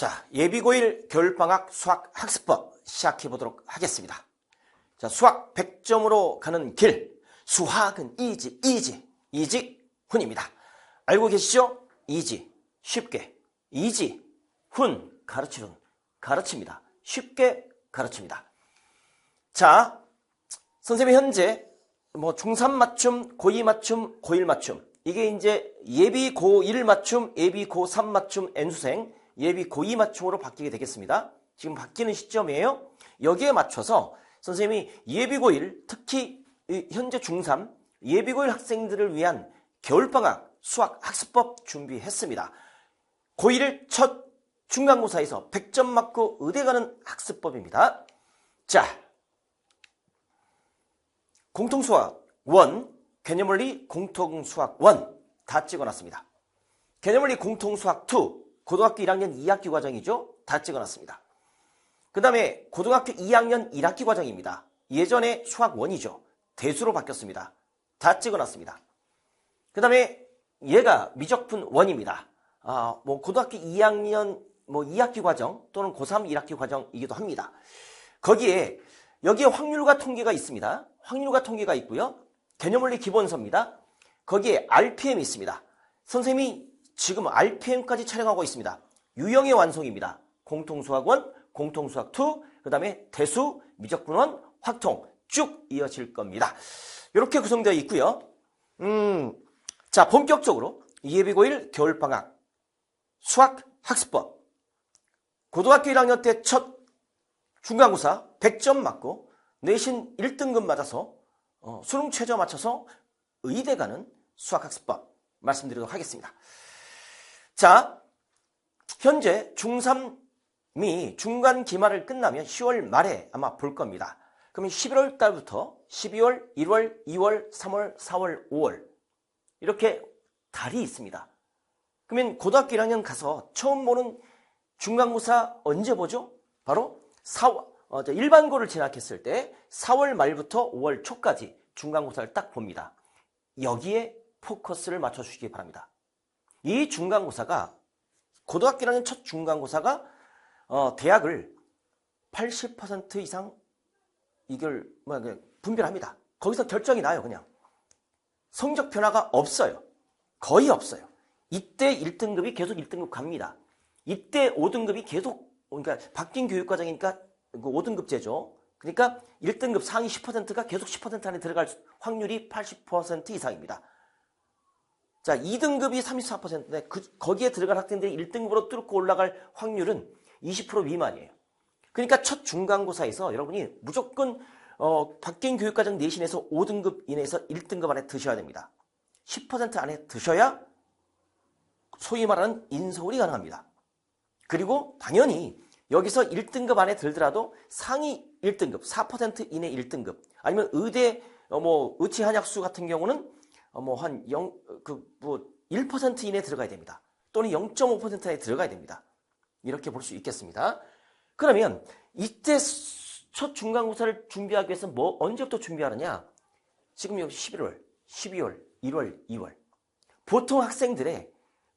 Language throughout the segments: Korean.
자, 예비고일 겨울방학 수학 학습법 시작해 보도록 하겠습니다. 자, 수학 100점으로 가는 길. 수학은 이지, 이지, 이지, 훈입니다. 알고 계시죠? 이지, 쉽게. 이지, 훈, 가르치는, 가르칩니다. 쉽게 가르칩니다. 자, 선생님이 현재 뭐 중3 맞춤, 고2 맞춤, 고1 맞춤. 이게 이제 예비 고1 맞춤, 예비 고3 맞춤 N수생, 예비 고2 맞춤으로 바뀌게 되겠습니다. 지금 바뀌는 시점이에요. 여기에 맞춰서 선생님이 예비 고1, 특히 현재 중3 예비 고1 학생들을 위한 겨울방학 수학 학습법 준비했습니다. 고1을 첫 중간고사에서 100점 맞고 의대 가는 학습법입니다. 자, 공통수학 1, 개념원리 공통수학 1 다 찍어놨습니다. 개념원리 공통수학 2, 고등학교 1학년 2학기 과정이죠. 다 찍어놨습니다. 그 다음에 고등학교 2학년 1학기 과정입니다. 예전에 수학 1이죠. 대수로 바뀌었습니다. 다 찍어놨습니다. 그 다음에 얘가 미적분 1입니다. 아, 뭐 고등학교 2학년 뭐 2학기 과정 또는 고3 1학기 과정이기도 합니다. 거기에 여기에 확률과 통계가 있습니다. 확률과 통계가 있고요. 개념 원리 기본서입니다. 거기에 RPM이 있습니다. 선생님이 지금 RPM까지 촬영하고 있습니다. 유형의 완성입니다. 공통수학원, 공통수학2, 그 다음에 대수, 미적분원, 확통 쭉 이어질 겁니다. 이렇게 구성되어 있고요. 음, 자 본격적으로 예비고 1 겨울방학 수학 학습법 고등학교 1학년 때 첫 중간고사 100점 맞고 내신 1등급 맞아서 어, 수능 최저 맞춰서 의대 가는 수학학습법 말씀드리도록 하겠습니다. 자, 현재 중3이 중간 기말을 끝나면 10월 말에 아마 볼 겁니다. 그러면 11월 달부터 12월, 1월, 2월, 3월, 4월, 5월 이렇게 달이 있습니다. 그러면 고등학교 1학년 가서 처음 보는 중간고사 언제 보죠? 바로 4월, 어, 일반고를 진학했을 때 4월 말부터 5월 초까지 중간고사를 딱 봅니다. 여기에 포커스를 맞춰주시기 바랍니다. 이 중간고사가 고등학교 1학년 첫 중간고사가 어, 대학을 80% 이상 이걸 뭐 분별합니다. 거기서 결정이 나요, 그냥. 성적 변화가 없어요. 거의 없어요. 이때 1등급이 계속 1등급 갑니다. 이때 5등급이 계속 그러니까 바뀐 교육과정이니까 5등급제죠. 그 그러니까 1등급 상위 10%가 계속 10% 안에 들어갈 확률이 80% 이상입니다. 자, 2등급이 34%인데 그, 거기에 들어갈 학생들이 1등급으로 뚫고 올라갈 확률은 20% 미만이에요. 그러니까 첫 중간고사에서 여러분이 무조건 어, 바뀐 교육과정 내신에서 5등급 이내에서 1등급 안에 드셔야 됩니다. 10% 안에 드셔야 소위 말하는 인서울이 가능합니다. 그리고 당연히 여기서 1등급 안에 들더라도 상위 1등급, 4% 이내 1등급 아니면 의대 어, 뭐 의치 한약수 같은 경우는 어, 뭐 한 0, 그, 뭐, 1% 이내에 들어가야 됩니다. 또는 0.5% 안에 들어가야 됩니다. 이렇게 볼 수 있겠습니다. 그러면 이때 첫 중간고사를 준비하기 위해서 뭐, 언제부터 준비하느냐? 지금 여기 11월, 12월, 1월, 2월. 보통 학생들의,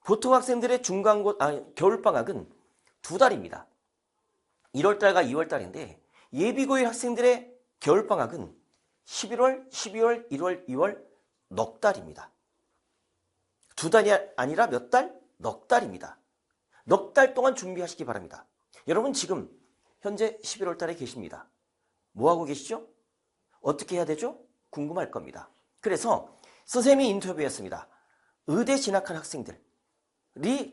보통 학생들의 중간고, 아, 겨울 방학은 두 달입니다. 1월 달과 2월 달인데, 예비고일 학생들의 겨울 방학은 11월, 12월, 1월, 2월, 넉 달입니다. 두 달이 아니라 몇 달? 넉 달입니다. 넉 달 동안 준비하시기 바랍니다. 여러분 지금 현재 11월 달에 계십니다. 뭐 하고 계시죠? 어떻게 해야 되죠? 궁금할 겁니다. 그래서 선생님이 인터뷰했습니다. 의대 진학한 학생들이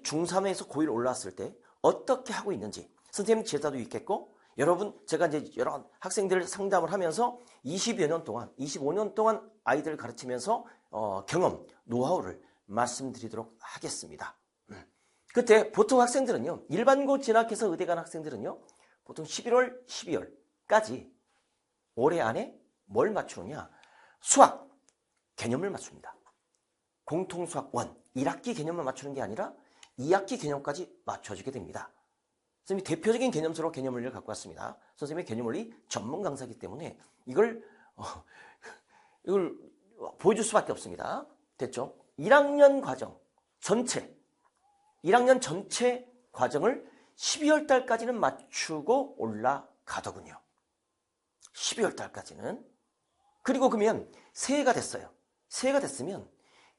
중3에서 고1 올라왔을 때 어떻게 하고 있는지 선생님 제자도 있겠고 여러분 제가 이제 여러 학생들 상담을 하면서 20여 년 동안 25년 동안 아이들을 가르치면서 어, 경험 노하우를 말씀드리도록 하겠습니다. 음. 그때 보통 학생들은요 일반고 진학해서 의대 간 학생들은요 보통 11월 12월까지 올해 안에 뭘 맞추느냐 수학 개념을 맞춥니다. 공통수학 1 1학기 개념만 맞추는 게 아니라 2학기 개념까지 맞춰주게 됩니다. 선생님이 대표적인 개념서로 개념 원리를 갖고 왔습니다. 선생님의 개념 원리 전문 강사이기 때문에 이걸 어, 이걸 보여줄 수밖에 없습니다. 됐죠? 1학년 과정 전체 1학년 전체 과정을 12월 달까지는 맞추고 올라가더군요. 12월 달까지는. 그리고 그러면 새해가 됐어요. 새해가 됐으면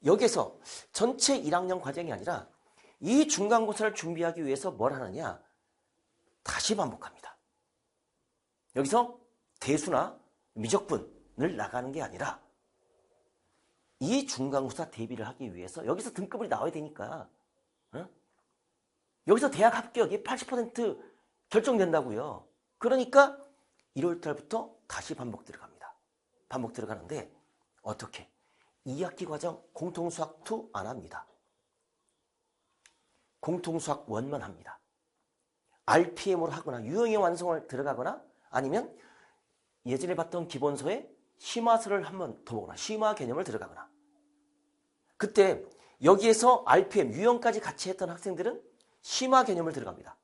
여기서 전체 1학년 과정이 아니라 이 중간고사를 준비하기 위해서 뭘 하느냐? 다시 반복합니다. 여기서 대수나 미적분을 나가는 게 아니라 이 중간고사 대비를 하기 위해서 여기서 등급이 나와야 되니까 어? 여기서 대학 합격이 80% 결정된다고요. 그러니까 1월 달부터 다시 반복 들어갑니다. 반복 들어가는데 어떻게? 2학기 과정 공통수학 2 안 합니다. 공통수학 1만 합니다. RPM으로 하거나 유형의 완성을 들어가거나 아니면 예전에 봤던 기본서에 심화서를 한번 더 보거나 심화 개념을 들어가거나 그때 여기에서 RPM 유형까지 같이 했던 학생들은 심화 개념을 들어갑니다.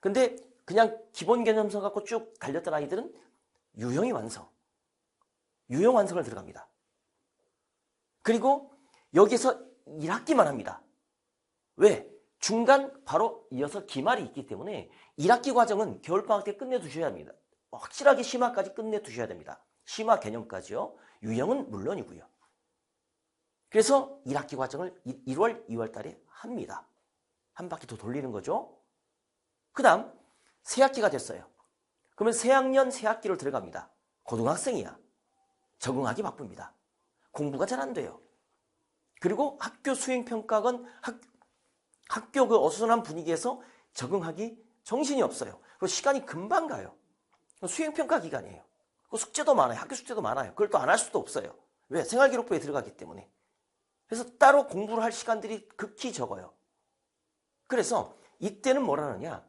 근데 그냥 기본 개념서 갖고 쭉 달렸던 아이들은 유형의 완성, 유형 완성을 들어갑니다. 그리고 여기서 1학기만 합니다. 왜? 중간 바로 이어서 기말이 있기 때문에 1학기 과정은 겨울방학 때 끝내두셔야 합니다. 확실하게 심화까지 끝내두셔야 됩니다. 심화 개념까지요. 유형은 물론이고요. 그래서 1학기 과정을 1월, 2월 달에 합니다. 한 바퀴 더 돌리는 거죠. 그 다음 새학기가 됐어요. 그러면 새학년 새학기로 들어갑니다. 고등학생이야. 적응하기 바쁩니다. 공부가 잘 안 돼요. 그리고 학교 수행평가건 학, 학교 그 어수선한 분위기에서 적응하기 정신이 없어요. 그리고 시간이 금방 가요. 수행평가 기간이에요. 숙제도 많아요. 학교 숙제도 많아요. 그걸 또 안 할 수도 없어요. 왜? 생활기록부에 들어가기 때문에. 그래서 따로 공부를 할 시간들이 극히 적어요. 그래서 이때는 뭘 하느냐?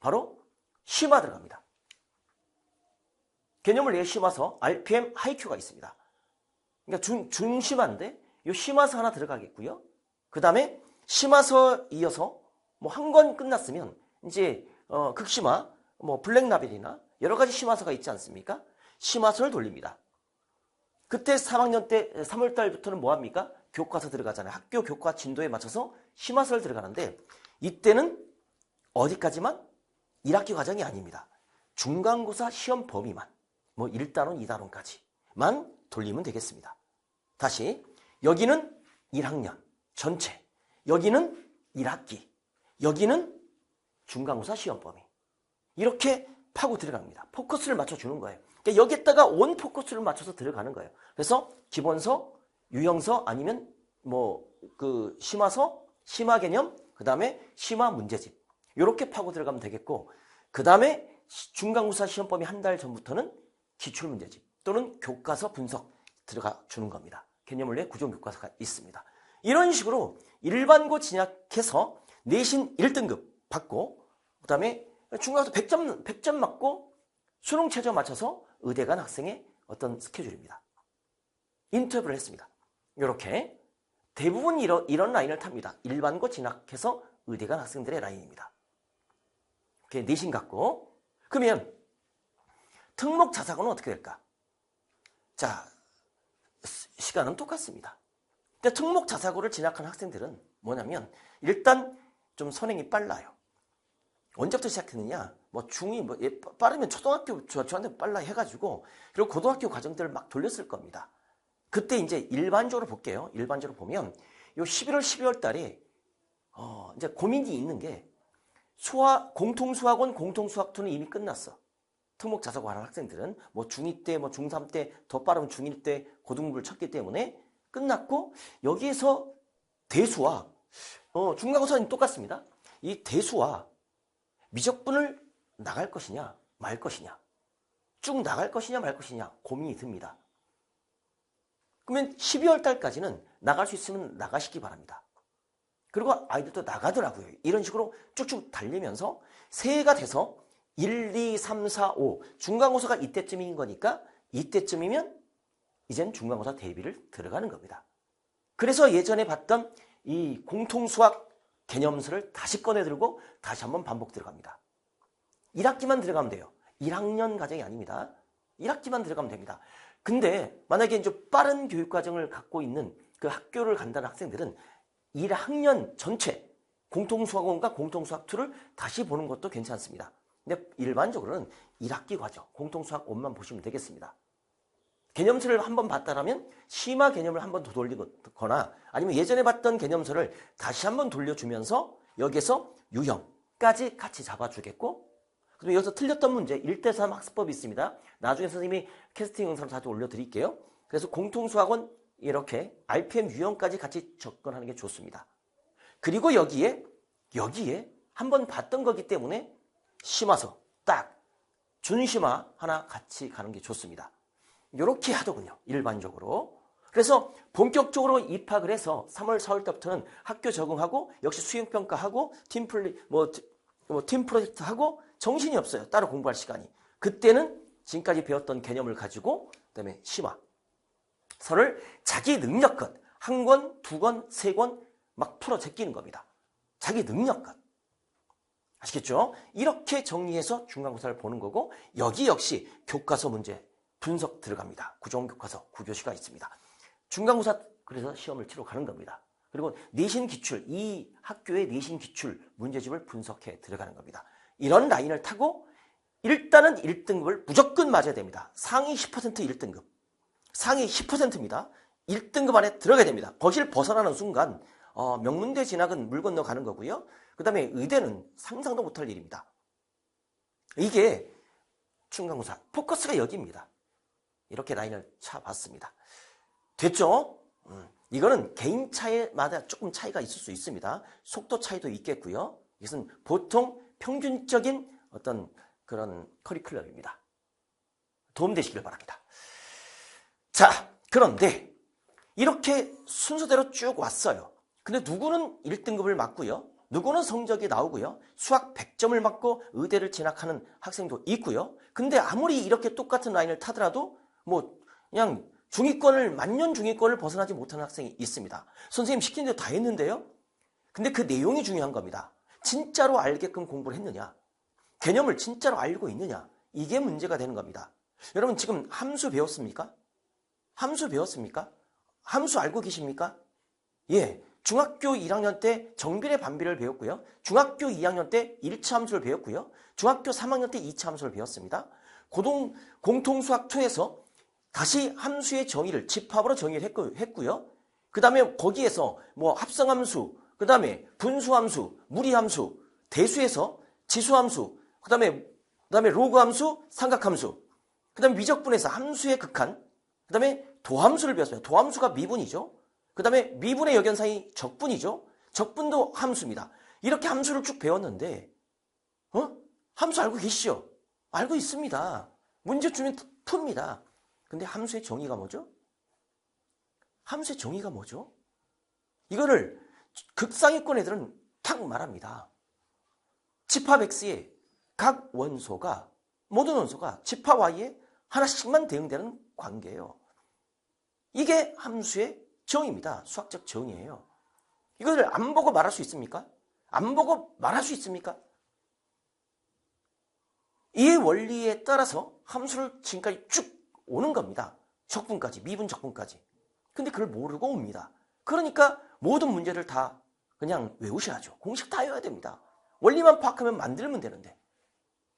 바로 심화 들어갑니다. 개념을 내 심화서 RPM 하이큐가 있습니다. 그러니까 중, 중심화인데 이 심화서 하나 들어가겠고요. 그 다음에 심화서 이어서 뭐 한 권 끝났으면 이제 어, 극심화, 뭐 블랙라벨이나 여러 가지 심화서가 있지 않습니까? 심화서를 돌립니다. 그때 3학년 때 3월 달부터는 뭐 합니까? 교과서 들어가잖아요. 학교 교과 진도에 맞춰서 심화서를 들어가는데 이때는 어디까지만? 1학기 과정이 아닙니다. 중간고사 시험 범위만 뭐 1단원, 2단원까지만 돌리면 되겠습니다. 다시 여기는 1학년 전체 여기는 1학기 여기는 중간고사 시험 범위 이렇게 파고 들어갑니다. 포커스를 맞춰주는 거예요. 그러니까 여기에다가 온 포커스를 맞춰서 들어가는 거예요. 그래서 기본서, 유형서 아니면 뭐 그 심화서, 심화 개념, 그 다음에 심화 문제집 이렇게 파고 들어가면 되겠고 그 다음에 중간고사 시험 범위 한 달 전부터는 기출 문제집 또는 교과서 분석 들어가 주는 겁니다. 개념원래 구조 교과서가 있습니다. 이런 식으로 일반고 진학해서 내신 1등급 받고 그 다음에 중간고사 100점, 100점 맞고 수능 최저 맞춰서 의대 간 학생의 어떤 스케줄입니다. 인터뷰를 했습니다. 이렇게 대부분 이런, 이런 라인을 탑니다. 일반고 진학해서 의대 간 학생들의 라인입니다. 이렇게 내신 갖고 그러면 특목 자사고는 어떻게 될까? 자, 시간은 똑같습니다. 근데 특목 자사고를 진학한 학생들은 뭐냐면 일단 좀 선행이 빨라요. 언제부터 시작했느냐? 뭐 중2, 뭐 예, 빠르면 초등학교 저, 저한테 빨라 해가지고 그리고 고등학교 과정들을 막 돌렸을 겁니다. 그때 이제 일반적으로 볼게요. 일반적으로 보면 요 11월, 12월 달에 어, 이제 고민이 있는 게 수학 공통수학원 공통수학2는 이미 끝났어. 특목 자사고 하는 학생들은 뭐 중2 때, 뭐 중3 때, 더 빠르면 중1 때 고등부를 쳤기 때문에 끝났고 여기에서 대수와 어, 중간고사는 똑같습니다. 이 대수와 미적분을 나갈 것이냐 말 것이냐 쭉 나갈 것이냐 말 것이냐 고민이 듭니다. 그러면 12월 달까지는 나갈 수 있으면 나가시기 바랍니다. 그리고 아이들도 나가더라고요. 이런 식으로 쭉쭉 달리면서 새해가 돼서 1, 2, 3, 4, 5 중간고사가 이때쯤인 거니까 이때쯤이면 이젠 중간고사 대비를 들어가는 겁니다. 그래서 예전에 봤던 이 공통수학 개념서를 다시 꺼내들고 다시 한번 반복 들어갑니다. 1학기만 들어가면 돼요. 1학년 과정이 아닙니다. 1학기만 들어가면 됩니다. 근데 만약에 이제 빠른 교육 과정을 갖고 있는 그 학교를 간다는 학생들은 1학년 전체 공통수학원과 공통수학2를 다시 보는 것도 괜찮습니다. 근데 일반적으로는 1학기 과정, 공통수학 1만 보시면 되겠습니다. 개념서를 한 번 봤다라면 심화 개념을 한 번 더 돌리거나 아니면 예전에 봤던 개념서를 다시 한 번 돌려주면서 여기서 유형까지 같이 잡아주겠고 그리고 여기서 틀렸던 문제 1대3 학습법이 있습니다. 나중에 선생님이 캐스팅 영상을 자주 올려드릴게요. 그래서 공통수학원 이렇게 RPM 유형까지 같이 접근하는 게 좋습니다. 그리고 여기에 여기에 한 번 봤던 거기 때문에 심화서 딱 준심화 하나 같이 가는 게 좋습니다. 이렇게 하더군요. 일반적으로. 그래서 본격적으로 입학을 해서 3월, 4월 때부터는 학교 적응하고 역시 수행평가하고 팀 플리, 뭐, 뭐, 팀 프로젝트 하고 정신이 없어요. 따로 공부할 시간이. 그때는 지금까지 배웠던 개념을 가지고 그다음에 심화. 서를 자기 능력껏 한 권, 두 권, 세 권 막 풀어 제끼는 겁니다. 자기 능력껏. 아시겠죠? 이렇게 정리해서 중간고사를 보는 거고 여기 역시 교과서 문제 분석 들어갑니다. 구종교과서 9교시가 있습니다. 중간고사 그래서 시험을 치러 가는 겁니다. 그리고 내신 기출, 이 학교의 내신 기출 문제집을 분석해 들어가는 겁니다. 이런 라인을 타고 일단은 1등급을 무조건 맞아야 됩니다. 상위 10% 1등급. 상위 10%입니다. 1등급 안에 들어가야 됩니다. 거기를 벗어나는 순간 어, 명문대 진학은 물 건너 가는 거고요. 그 다음에 의대는 상상도 못할 일입니다. 이게 중간고사 포커스가 여기입니다. 이렇게 라인을 차봤습니다. 됐죠? 음, 이거는 개인 차이마다 조금 차이가 있을 수 있습니다. 속도 차이도 있겠고요. 이것은 보통 평균적인 어떤 그런 커리큘럼입니다. 도움되시길 바랍니다. 자, 그런데 이렇게 순서대로 쭉 왔어요. 근데 누구는 1등급을 맞고요. 누구는 성적이 나오고요. 수학 100점을 맞고 의대를 진학하는 학생도 있고요. 근데 아무리 이렇게 똑같은 라인을 타더라도 뭐 그냥 중위권을 만년 중위권을 벗어나지 못하는 학생이 있습니다. 선생님 시킨 대로 다 했는데요. 근데 그 내용이 중요한 겁니다. 진짜로 알게끔 공부를 했느냐? 개념을 진짜로 알고 있느냐? 이게 문제가 되는 겁니다. 여러분 지금 함수 배웠습니까? 함수 배웠습니까? 함수 알고 계십니까? 예. 중학교 1학년 때 정비례 반비를 배웠고요. 중학교 2학년 때 1차 함수를 배웠고요. 중학교 3학년 때 2차 함수를 배웠습니다. 고동, 공통수학 2에서 다시 함수의 정의를 집합으로 정의를 했고, 요 그 다음에 거기에서 뭐 합성함수, 그 다음에 분수함수, 무리함수, 대수에서 지수함수, 그 다음에, 그 다음에 로그함수, 삼각함수, 그 다음에 미적분에서 함수의 극한, 그 다음에 도함수를 배웠습니다. 도함수가 미분이죠. 그 다음에 미분의 역연사이 적분이죠. 적분도 함수입니다. 이렇게 함수를 쭉 배웠는데, 어? 함수 알고 계시죠? 알고 있습니다. 문제 주면 풉니다. 근데 함수의 정의가 뭐죠? 함수의 정의가 뭐죠? 이거를 극상위권 애들은 탁 말합니다. 집합 X의 각 원소가 모든 원소가 집합 Y에 하나씩만 대응되는 관계예요. 이게 함수의 정의입니다. 수학적 정의예요. 이거를 안 보고 말할 수 있습니까? 안 보고 말할 수 있습니까? 이 원리에 따라서 함수를 지금까지 쭉 오는 겁니다. 적분까지, 미분 적분까지. 근데 그걸 모르고 옵니다. 그러니까 모든 문제를 다 그냥 외우셔야죠. 공식 다 외워야 됩니다. 원리만 파악하면 만들면 되는데.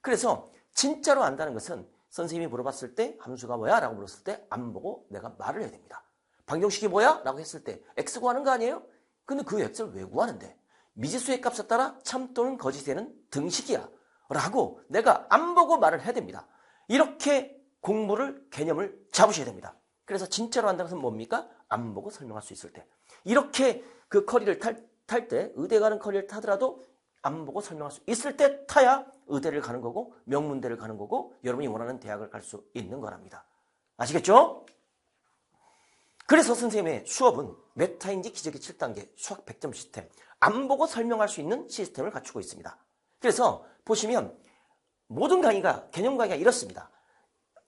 그래서 진짜로 안다는 것은 선생님이 물어봤을 때 함수가 뭐야? 라고 물었을 때 안 보고 내가 말을 해야 됩니다. 방정식이 뭐야? 라고 했을 때 x 구하는 거 아니에요? 근데 그 x를 왜 구하는데? 미지수의 값에 따라 참 또는 거짓이 되는 등식이야. 라고 내가 안 보고 말을 해야 됩니다. 이렇게 공부를 개념을 잡으셔야 됩니다. 그래서 진짜로 한다는 것은 뭡니까? 안 보고 설명할 수 있을 때. 이렇게 그 커리를 탈, 탈 때, 의대 가는 커리를 타더라도 안 보고 설명할 수 있을 때 타야 의대를 가는 거고, 명문대를 가는 거고, 여러분이 원하는 대학을 갈 수 있는 거랍니다. 아시겠죠? 그래서 선생님의 수업은 메타인지 기적의 7단계 수학 100점 시스템, 안 보고 설명할 수 있는 시스템을 갖추고 있습니다. 그래서 보시면 모든 강의가, 개념 강의가 이렇습니다.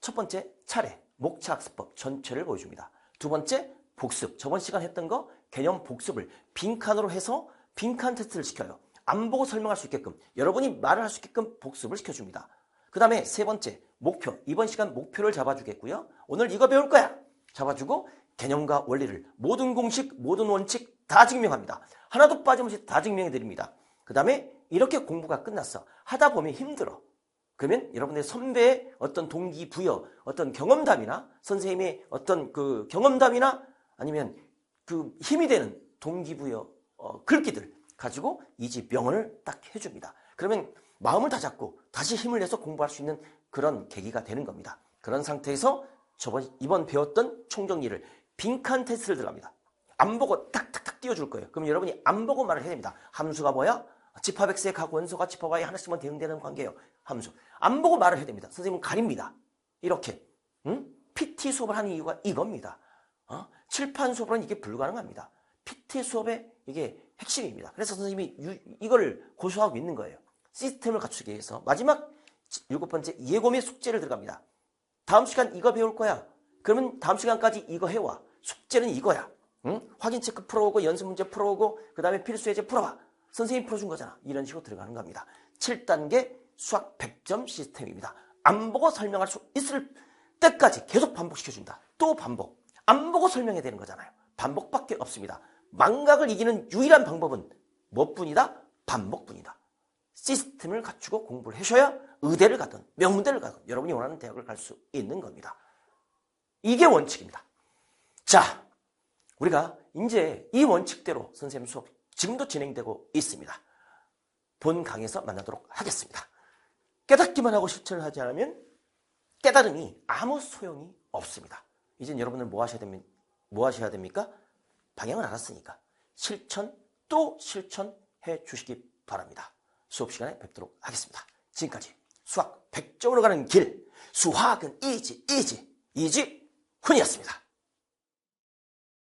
첫 번째 차례, 목차학습법 전체를 보여줍니다. 두 번째 복습, 저번 시간 했던 거 개념 복습을 빈칸으로 해서 빈칸 테스트를 시켜요. 안 보고 설명할 수 있게끔 여러분이 말을 할 수 있게끔 복습을 시켜줍니다. 그 다음에 세 번째 목표, 이번 시간 목표를 잡아주겠고요. 오늘 이거 배울 거야. 잡아주고 개념과 원리를 모든 공식, 모든 원칙 다 증명합니다. 하나도 빠짐없이 다 증명해 드립니다. 그 다음에 이렇게 공부가 끝났어. 하다 보면 힘들어. 그러면 여러분의 선배의 어떤 동기부여, 어떤 경험담이나 선생님의 어떤 그 경험담이나 아니면 그 힘이 되는 동기부여 어, 글귀들 가지고 이 집 명언을 딱 해줍니다. 그러면 마음을 다 잡고 다시 힘을 내서 공부할 수 있는 그런 계기가 되는 겁니다. 그런 상태에서 저번 이번 배웠던 총정리를 빈칸 테스트를 들어갑니다. 안 보고 딱딱딱 띄워줄 거예요. 그럼 여러분이 안 보고 말을 해야 됩니다. 함수가 뭐야? 집합x의 각 원소가 집합y에 하나씩만 대응되는 관계예요. 함수. 안 보고 말을 해야 됩니다. 선생님은 가립니다. 이렇게. 응? PT 수업을 하는 이유가 이겁니다. 어? 칠판 수업은 이게 불가능합니다. PT 수업의 이게 핵심입니다. 그래서 선생님이 유, 이걸 고수하고 있는 거예요. 시스템을 갖추기 위해서. 마지막 일곱 번째 예고의 숙제를 들어갑니다. 다음 시간 이거 배울 거야. 그러면 다음 시간까지 이거 해와. 숙제는 이거야. 응? 확인 체크 풀어오고 연습 문제 풀어오고 그 다음에 필수 예제 풀어봐. 선생님 풀어준 거잖아. 이런 식으로 들어가는 겁니다. 7단계 수학 100점 시스템입니다. 안 보고 설명할 수 있을 때까지 계속 반복시켜준다. 또 반복. 안 보고 설명해야 되는 거잖아요. 반복밖에 없습니다. 망각을 이기는 유일한 방법은 뭐뿐이다? 반복뿐이다. 시스템을 갖추고 공부를 하셔야 의대를 가든 명문대를 가든 여러분이 원하는 대학을 갈 수 있는 겁니다. 이게 원칙입니다. 자, 우리가 이제 이 원칙대로 선생님 수업 지금도 진행되고 있습니다. 본 강에서 만나도록 하겠습니다. 깨닫기만 하고 실천을 하지 않으면 깨달음이 아무 소용이 없습니다. 이제 여러분은 뭐 하셔야 됩니까? 뭐 하셔야 됩니까? 방향을 알았으니까 실천 또 실천해 주시기 바랍니다. 수업 시간에 뵙도록 하겠습니다. 지금까지 수학 100점으로 가는 길 수학은 이지 이지 이지 훈이었습니다.